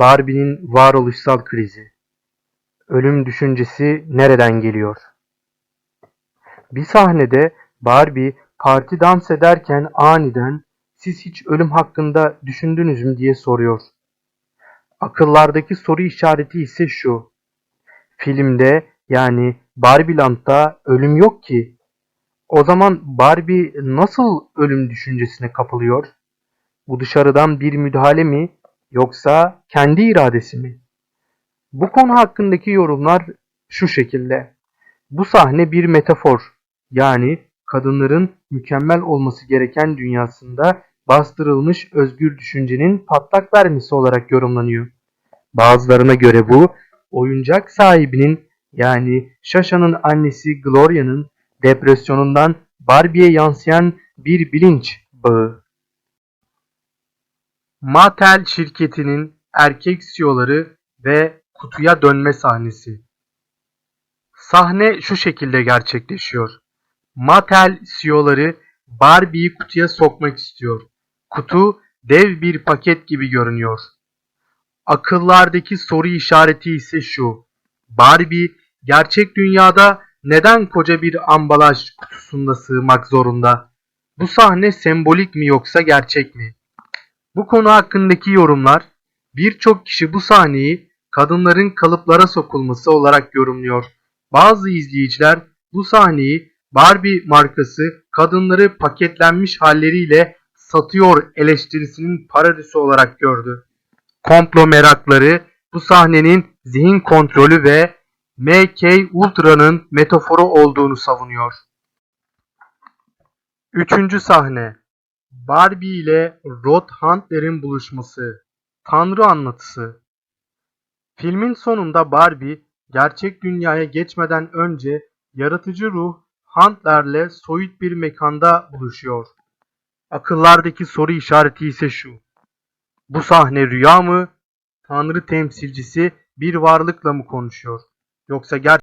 Barbie'nin varoluşsal krizi. Ölüm düşüncesi nereden geliyor? Bir sahnede Barbie parti dans ederken aniden siz hiç ölüm hakkında düşündünüz mü diye soruyor. Akıllardaki soru işareti ise şu. Filmde yani Barbieland'da ölüm yok ki. O zaman Barbie nasıl ölüm düşüncesine kapılıyor? Bu dışarıdan bir müdahale mi yoksa kendi iradesi mi? Bu konu hakkındaki yorumlar şu şekilde. Bu sahne bir metafor. Yani kadınların mükemmel olması gereken dünyasında bastırılmış özgür düşüncenin patlak vermesi olarak yorumlanıyor. Bazılarına göre bu oyuncak sahibinin yani Shasha'nın annesi Gloria'nın depresyonundan Barbie'ye yansıyan bir bilinç bağı. Mattel şirketinin erkek CEO'ları ve kutuya dönme sahnesi. Sahne şu şekilde gerçekleşiyor. Mattel CEO'ları Barbie'yi kutuya sokmak istiyor. Kutu dev bir paket gibi görünüyor. Akıllardaki soru işareti ise şu. Barbie gerçek dünyada neden koca bir ambalaj kutusunda sığmak zorunda? Bu sahne sembolik mi yoksa gerçek mi? Bu konu hakkındaki yorumlar birçok kişi bu sahneyi kadınların kalıplara sokulması olarak yorumluyor. Bazı izleyiciler bu sahneyi Barbie markası kadınları paketlenmiş halleriyle satıyor eleştirisinin parodisi olarak gördü. Komplo merakları bu sahnenin zihin kontrolü ve MK Ultra'nın metaforu olduğunu savunuyor. Üçüncü sahne Barbie ile Rod Hunter'in buluşması. Tanrı anlatısı. Filmin sonunda Barbie gerçek dünyaya geçmeden önce yaratıcı ruh Hunter'le soyut bir mekanda buluşuyor. Akıllardaki soru işareti ise şu. Bu sahne rüya mı? Tanrı temsilcisi bir varlıkla mı konuşuyor? Yoksa gerçekten